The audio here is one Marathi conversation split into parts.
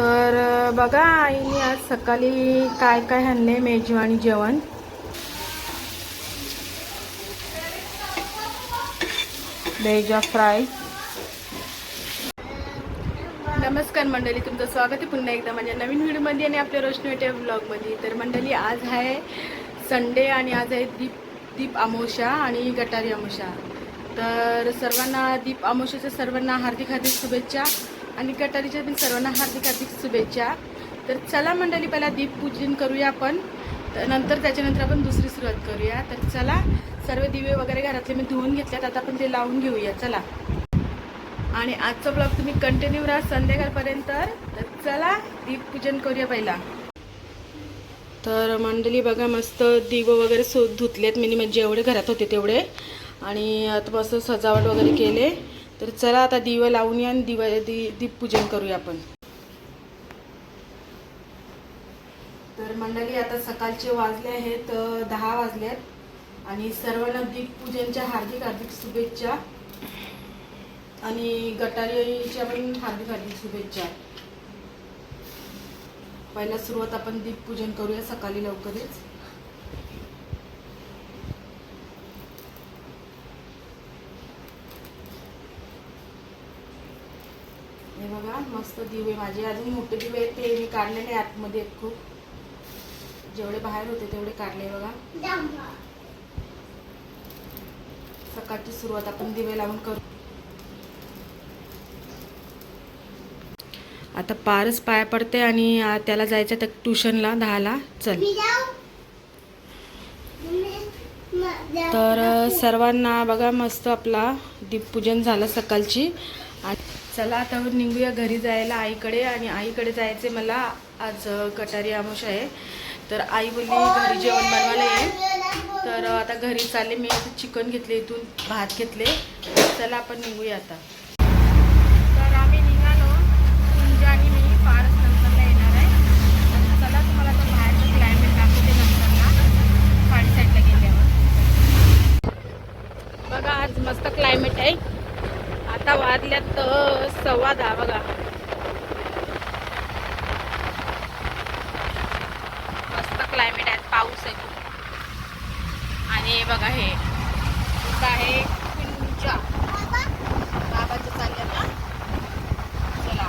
तर बघा आईने आज सकाळी काय काय आणले मेजवानी जेवण. बेजा फ्राय नमस्कार मंडळी तुमचं स्वागत आहे पुन्हा एकदा माझ्या नवीन व्हिडिओमध्ये आणि आपल्या रोशनी वेटे ब्लॉगमध्ये तर मंडळी आज आहे संडे आणि आज आहे दीप दीप अमावस्या आणि गटारी अमावस्या तर सर्वांना दीप अमावस्याच्या सर्वांना हार्दिक हार्दिक शुभेच्छा. आणि गटारीच्या पण सर्वांना हार्दिक हार्दिक शुभेच्छा. तर चला मंडळी पहिला दीपपूजन करूया आपण. तर नंतर त्याच्यानंतर आपण दुसरी सुरुवात करूया. तर चला सर्व दिवे वगैरे घरातले मी धुवून घेतल्यात आता आपण ते लावून घेऊया. चला. आणि आजचा ब्लॉग तुम्ही कंटिन्यू राहा संध्याकाळपर्यंत. तर चला दीपपूजन करूया पहिला. तर मंडळी बघा मस्त दिव वगैरे सो धुतलेत. मी म्हणजे जेवढे घरात होते तेवढे. आणि आता मस्त सजावट वगैरे केले. तर चला आता दिवे लावून या आणि दिवा दि दीपपूजन करूया आपण. तर मंडळी आता सकाळचे वाजले आहेत दहा वाजले आहेत आणि सर्वांना दीपपूजनच्या हार्दिक हार्दिक शुभेच्छा. आणि गटारीच्या पण हार्दिक हार्दिक शुभेच्छा. पहिला सुरुवात आपण दीपपूजन करूया सकाळी लवकरच हे बघा मस्त दिवे माझे. अजून मोठे दिवे आहेत ते मी काढले नाही आतमध्ये खूप. जेवढे बाहेर होते तेवढे काढले बघा. सकाळची सुरुवात आपण दिवे लावून करू. आता पारच पाया पडते आणि त्याला जायचं तर ट्युशनला दहाला. चल. तर सर्वांना बघा मस्त आपला दीपपूजन झालं सकाळची. चला आता निघूया घरी जायला आईकडे आणि आईकडे जायचे मला. आज कटारी गटारी आहे. तर आई बोलली घरी जेवण बनवायला ये. तर आता घरी चालले. मी आता चिकन घेतले इथून भात घेतले. चला आपण निघूया आता. तर आम्ही निघालो. तुमच्या आणि मी फारच नंतरला येणार आहे. तर चला तुम्हाला आता बाहेरचं क्लायमेट दाखवते नंतरला. फाडी साईडला गेल्यावर. बघा आज मस्त क्लायमेट आहे. आता वाजल्यात सव्वा दहा बघा. मस्त क्लायमेट आहे पाऊस आहे. आणि बघा हे. आहे कुंजा. बाबाचं चाललं ना? चला.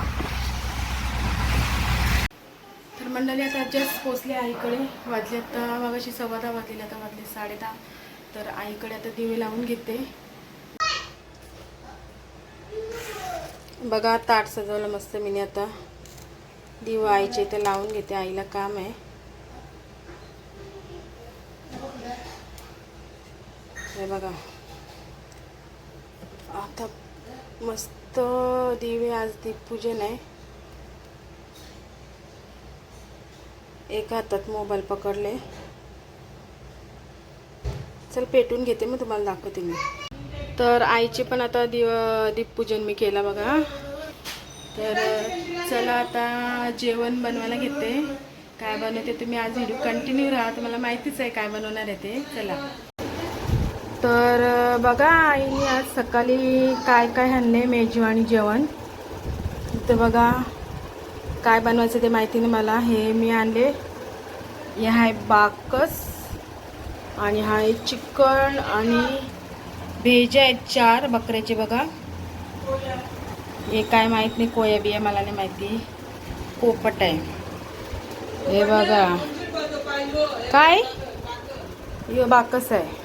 तर मंडळी आता जस्ट पोचले आईकडे. वाजले आता मगाशी सव्वा दहा वाजलेले आता वाजले साडे दहा. तर आईकडे आता दिवे लावून घेते. बघा ताट सजवलं मस्त मी आता. दिवा आईच्या इथे लावून घेते आईला काम आहे. हे बघा. आता मस्त दिवे आज दीपपूजन आहे. एका हातात मोबाईल पकडले. चल पेटून घेते मग तुम्हाला दाखवते मी. तर आईचे पण आता दिव दीपपूजन मी केलं बघा. तर चला आता जेवण बनवायला घेते. काय बनवते तुम्ही आज व्हिडिओ कंटिन्यू राहा तुम्हाला माहितीच आहे काय बनवणार आहे ते. चला. तर बघा आईने आज सकाळी काय काय आणले मेजवानी जेवण. तर बघा काय बनवायचं ते माहिती नाही मला. हे मी आणले. हे आहे बाकस आणि हा आहे चिकन आणि भेजा आहेत चार बकऱ्याचे बघा. हे काय माहीत नाही कोया बिया मला नाही माहिती. पोपट आहे. हे बघा. काय? यो बाकस आहे.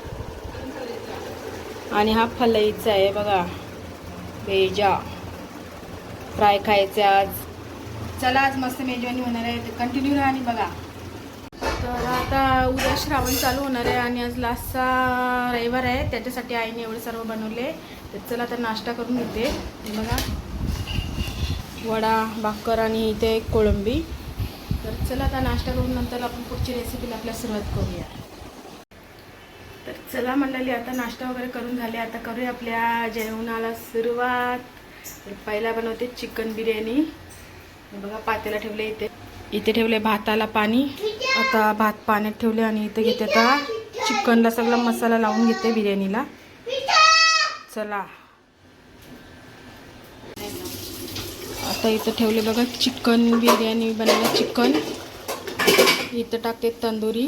आणि हा फलईचा आहे बघा. भेजा. फ्राय खायचे आज. चला आज मस्त मेजवानी होणार आहे. कंटिन्यू राहा आणि बघा. तर आता उद्या श्रावण चालू होणार आहे आणि आज लास्टचा रविवार आहे. त्याच्यासाठी आईने एवढे सर्व बनवले. तर चला आता नाश्ता करून घेते. बघा. वडा भाकर आणि इथे एक कोळंबी. तर चला आता नाश्ता करून नंतर आपण पुढची रेसिपीला आपल्या सुरुवात करूया. तर चला मंडळी आता नाश्ता वगैरे करून झाले. आता करूया आपल्या जेवणाला सुरुवात. तर पहिला बनवते चिकन बिर्याणी. बघा पातेला ठेवले इथे. इथे ठेवले भाताला पाणी. आता भात पाण्यात ठेवले आणि इथे घेते आता चिकनला सगळा मसाला लावून घेते बिर्याणीला. चला. आता इथं ठेवले बघा चिकन बिर्याणी बनवलं चिकन. इथं टाकते तंदुरी.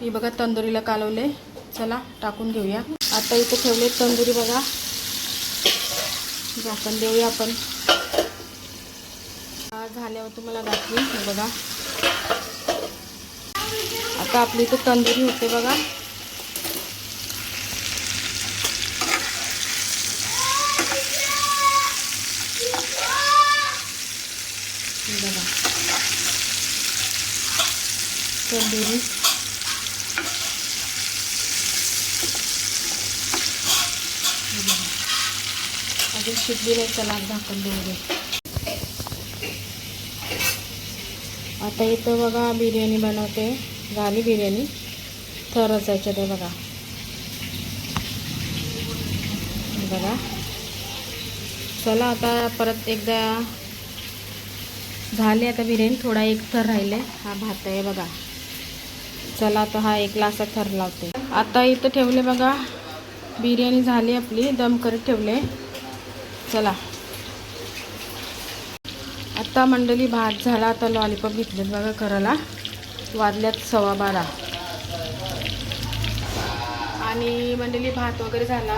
ही बघा तंदुरीला कालवले. चला टाकून घेऊया. आता इथं ठेवले तंदुरी बघा. झाकण देऊया आपण. झाल्यावर तुम्हाला दाखवी बघा. आता आपली इथं तंदुरी होते बघा. बघा. तंदुरी. अजून शिकली नाही चला झाकण देऊ आता इथं बघा बिर्याणी बनवते. झाली बिर्याणी. थरच याच्यात ते बघा. बघा. चला आता परत एकदा झाली आता बिर्याणी थोडा एक थर राहिले. हा भात आहे बघा. चला आता हा एक लासा थर लावते. आता इथं ठेवले बघा. बिर्याणी झाली आपली दम करत ठेवले. चला. आत्ता मंडळी भात झाला आता लॉलीपॉप घेतलेत बघा करायला. वाजल्यात सव्वा बारा. आणि मंडळी भात वगैरे झाला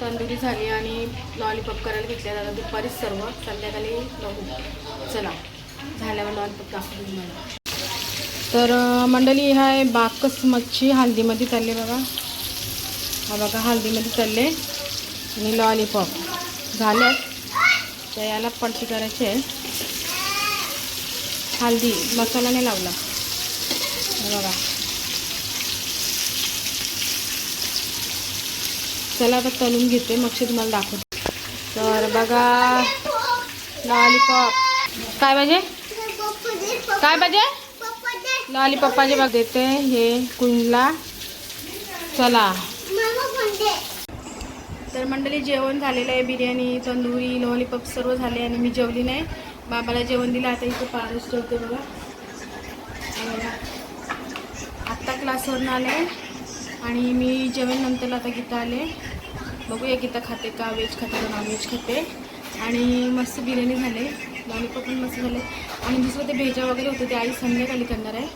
तंदुरी झाली आणि लॉलीपॉप करायला घेतल्या जातं दुपारीच सर्व संध्याकाळी बघू. चला झाल्यावर लॉलीपॉप दाखवून मला तर मंडळी हा आहे बाकस मच्छी हल्दीमध्ये चालले बघा. हा बघा हल्दीमध्ये चालले आणि लॉलीपॉप झाल्यात. तर याला पलटी करायची आहे. हल्दी मसाला नाही लावला. बघा. चला आता तळून घेते मग तुम्हाला दाखवते. तर बघा. लॉलीपॉप. काय पाहिजे काय पाहिजे लॉलीपॉपाचे बघ देते. हे कुंजला चला. तर मंडळी जेवण झालेलं आहे बिर्याणी तंदुरी लॉलीपॉप सर्व झाले आणि मी जेवली नाही. बाबाला जेवण दिलं आता इथे पारस ठेवते बघा. बघा. आत्ता क्लासवरून आले आणि मी जेवण नंतर आता गीता आले. बघूया गीता खाते का व्हेज खाते का नॉनव्हेज खाते. आणि मस्त बिर्याणी झाले. लॉलीपॉप पण मस्त झाले. आणि दुसरं ते भेजा वगैरे होते ते आई संध्याकाळी करणार आहे.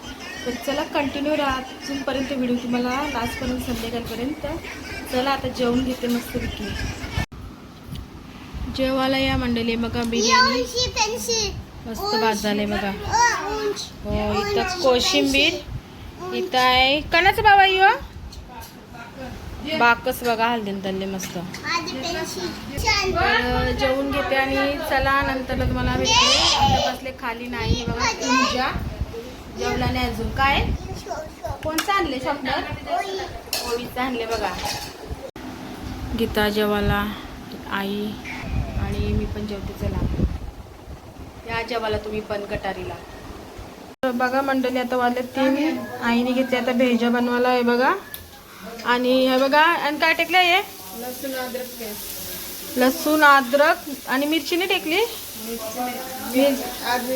तर चला कंटिन्यू राहूनपर्यंत व्हिडिओ तुम्हाला लास्टपर्यंत संध्याकाळपर्यंत. चला आता जेवण घेते मस्त विकी जेवायला या मंडळी बघा बिर्याणी. मस्त भात झाले बघा. हो इथं कोशिंबीर. इथं आहे. कणाचं बाबा यो बाकस बघा हल्दीन तल्ले मस्त. तर जेवून घेते आणि चला नंतर तुम्हाला भेटते. बसले खाली नाही बघा तुमच्या जेवला नाही अजून. काय? कोणचं आणले स्वप्न ओळीचं आणले बघा. गीता जेवाला आई. आणि मी पण जेवते चला. या जेवाला तुम्ही पण गटारीला. तर बघा मंडळी आता वाजले तीन. आईने घेतले आता भेजा बनवायला आहे बघा. आणि हे बघा आणि काय टेकलं हे? लसूण अद्रक लसूण अद्रक आणि मिरची नाही टेकली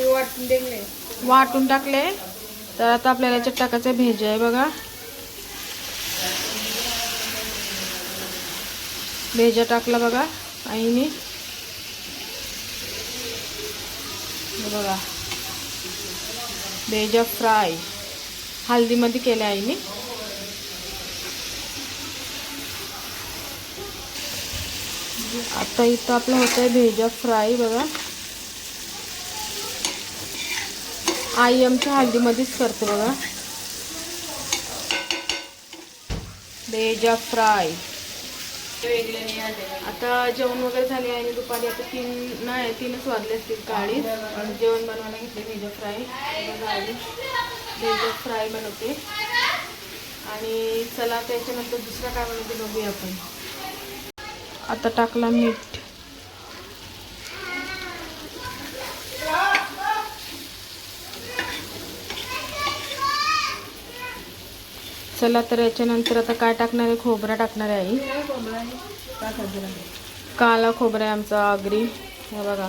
वाटून वाटून टाकले. तर आता आपल्याला याच्यात टाकायचं भेजा आहे बघा. भेजा टाकला बघा आईने हे बघा. भेजा फ्राय हल्दीमध्ये आहे मी आता इथं आपलं होत आहे भेजा फ्राय बघा. आई आमच्या हळदीमध्येच करते बघा. भेजा फ्राय आता जेवण वगैरे झाले आणि दुपारी आता तीन नाही तीनच वाजले असतील काळी. जेवण बनवायला घेतले व्हेज फ्राय व्हेज फ्राय बनवते. आणि चला त्याच्यानंतर दुसरा काय बनवते बघूया आपण. आता टाकला मीठ. चला तर याच्यानंतर आता काय टाकणार आहे? खोबरा टाकणार आहे आई. काला खोबरा आहे आमचा आगरी. हे बघा.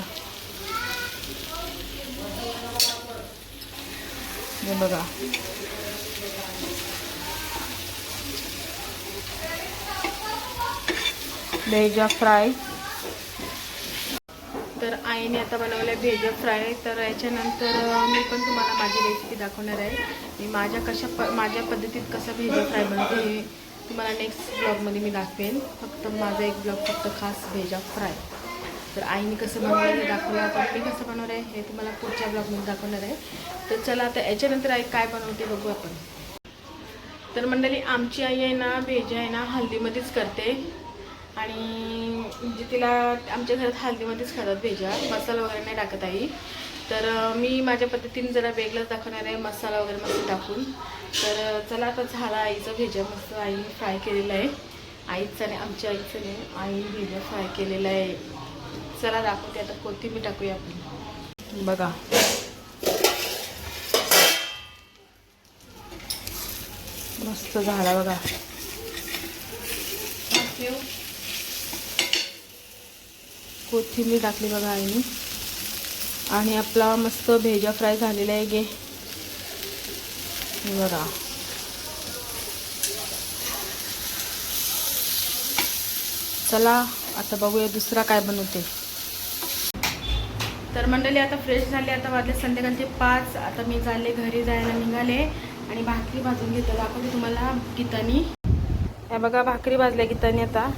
हे बघा. भेजा फ्राय. तर आईने आता बनवलं आहे भेजा फ्राय तर याच्यानंतर मी पण तुम्हाला माझी रेसिपी दाखवणार आहे. मी माझ्या कशा प माझ्या पद्धतीत कसं भेज फ्राय बनवते हे तुम्हाला नेक्स्ट ब्लॉगमध्ये मी दाखवेन. फक्त माझा एक ब्लॉग फक्त खास भेजा फ्राय तर आईने कसं बनवलं हे दाखवलं आता मी कसं बनवलं आहे हे तुम्हाला पुढच्या ब्लॉगमध्ये दाखवणार आहे. तर चला आता याच्यानंतर आई काय बनवते बघू आपण. तर मंडळी आमची आई आहे ना भेजा आहे ना हल्दीमध्येच करते. आणि म्हणजे तिला आमच्या घरात हल्दीमध्येच खातात भेजा. मसाला वगैरे नाही टाकत आई. तर मी माझ्या पद्धतीने जरा वेगळंच दाखवणार आहे. मसाला वगैरे मस्त टाकून. तर चला आता झाला आईचा भेजा. मस्त आईने फ्राय केलेला आहे. आईचं आणि आमच्या आईचं नाही आईने भेजा फ्राय केलेला आहे. चला दाखवते आता कोथिंबीर टाकूया आपण. बघा. मस्त झाला बघा. थँक्यू कोथिंबीर टाकली बघा आईने. आणि आपला मस्त भेजा फ्राय झालेला आहे गे. बघा. चला आता बघूया दुसरा काय बनवते. तर मंडळी आता फ्रेश झाले आता वाजले संध्याकाळचे पाच. आता मी झाले घरी जायला निघाले आणि भाकरी भाजून घेतो. दाखवते तुम्हाला गीतानी. या बघा भाकरी भाजल्या गीतानी आता.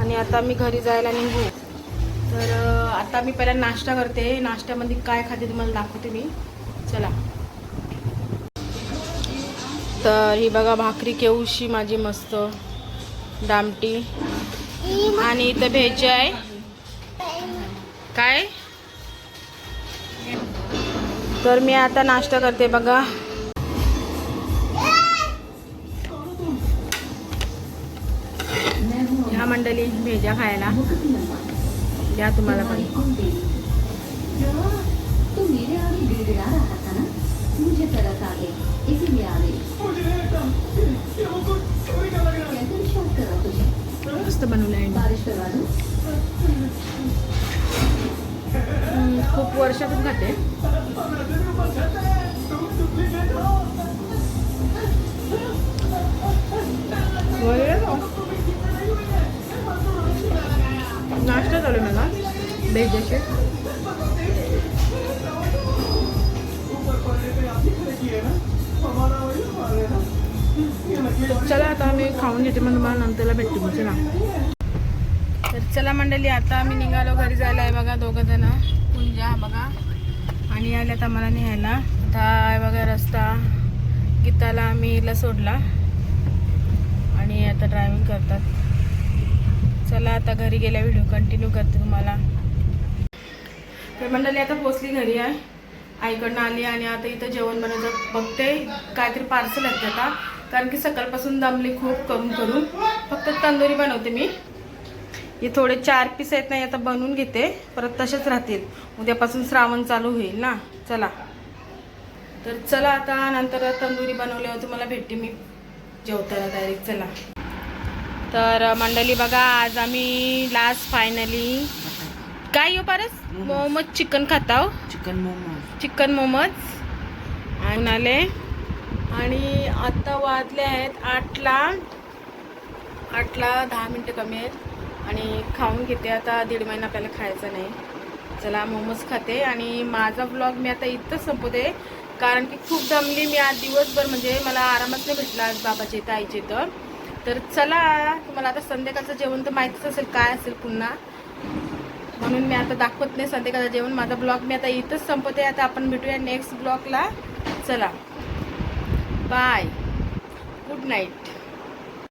आणि आता मी घरी जायला निघू. तर आता मी पहिला नाश्ता करते. नाश्त्यामध्ये काय खाते तुम्हाला दाखवते मी. चला. तर ही बघा भाकरी केवशी माझी मस्त दामटी आणि इथं भेज आहे. काय? तर मी आता नाश्ता करते बघा. ह्या मंडळी भेजा खायला. या तुम्हाला पण. मस्त बनवलं आहे खूप वर्षातून खाते. नाश्ता भेजाचे तर चला आता आम्ही खाऊन घेते मग तुम्हाला नंतरला भेटतो मग चला. तर चला मंडळी आता आम्ही निघालो घरी जायला. आहे बघा दोघं जण. पुंजा बघा. आणि आले आता मला न्यायला. आता आहे बघा रस्ता. गीताला आम्ही हिला सोडला. आणि आता ड्रायव्हिंग करतात. चला आता घरी गेल्या व्हिडिओ कंटिन्यू करते तुम्हाला. तर मंडळी आता पोचली घरी आहे. आईकडनं आली आणि आता इथं जेवण बनवायचं बघते. काहीतरी पार्सल आहेत आता. कारण की सकाळपासून दमली खूप करून करून. फक्त तंदुरी बनवते मी. हे थोडे चार पीस आहेत ना आता बनवून घेते. परत तसेच राहतील. उद्यापासून श्रावण चालू होईल ना. चला. तर चला आता नंतर तंदुरी बनवल्यावर तुम्हाला भेटते मी जेवताना डायरेक्ट चला. तर मंडळी बघा आज आम्ही लास्ट फायनली काय येऊ परस मोमोज चिकन खाताव. चिकन मोमोज. चिकन मोमोज. आले आणि आता वाजले आहेत आठला. आठला दहा मिनटं कमी आहेत. आणि खाऊन घेते आता दीड महिना आपल्याला खायचं नाही. चला मोमोज खाते. आणि माझा ब्लॉग मी आता इथंच संपवते कारण की खूप दमली मी आज दिवसभर. म्हणजे मला आरामच नाही भेटला आज बाबाच्या इथं आईच्या इथं. तर चला तुम्हाला आता संध्याकाळचं जेवण तर माहितीच असेल काय असेल पुन्हा. म्हणून मी आता दाखवत नाही संध्याकाळचं जेवण. माझा ब्लॉग मी आता इथंच संपवते. आता आपण भेटूया नेक्स्ट ब्लॉगला चला. Bye good night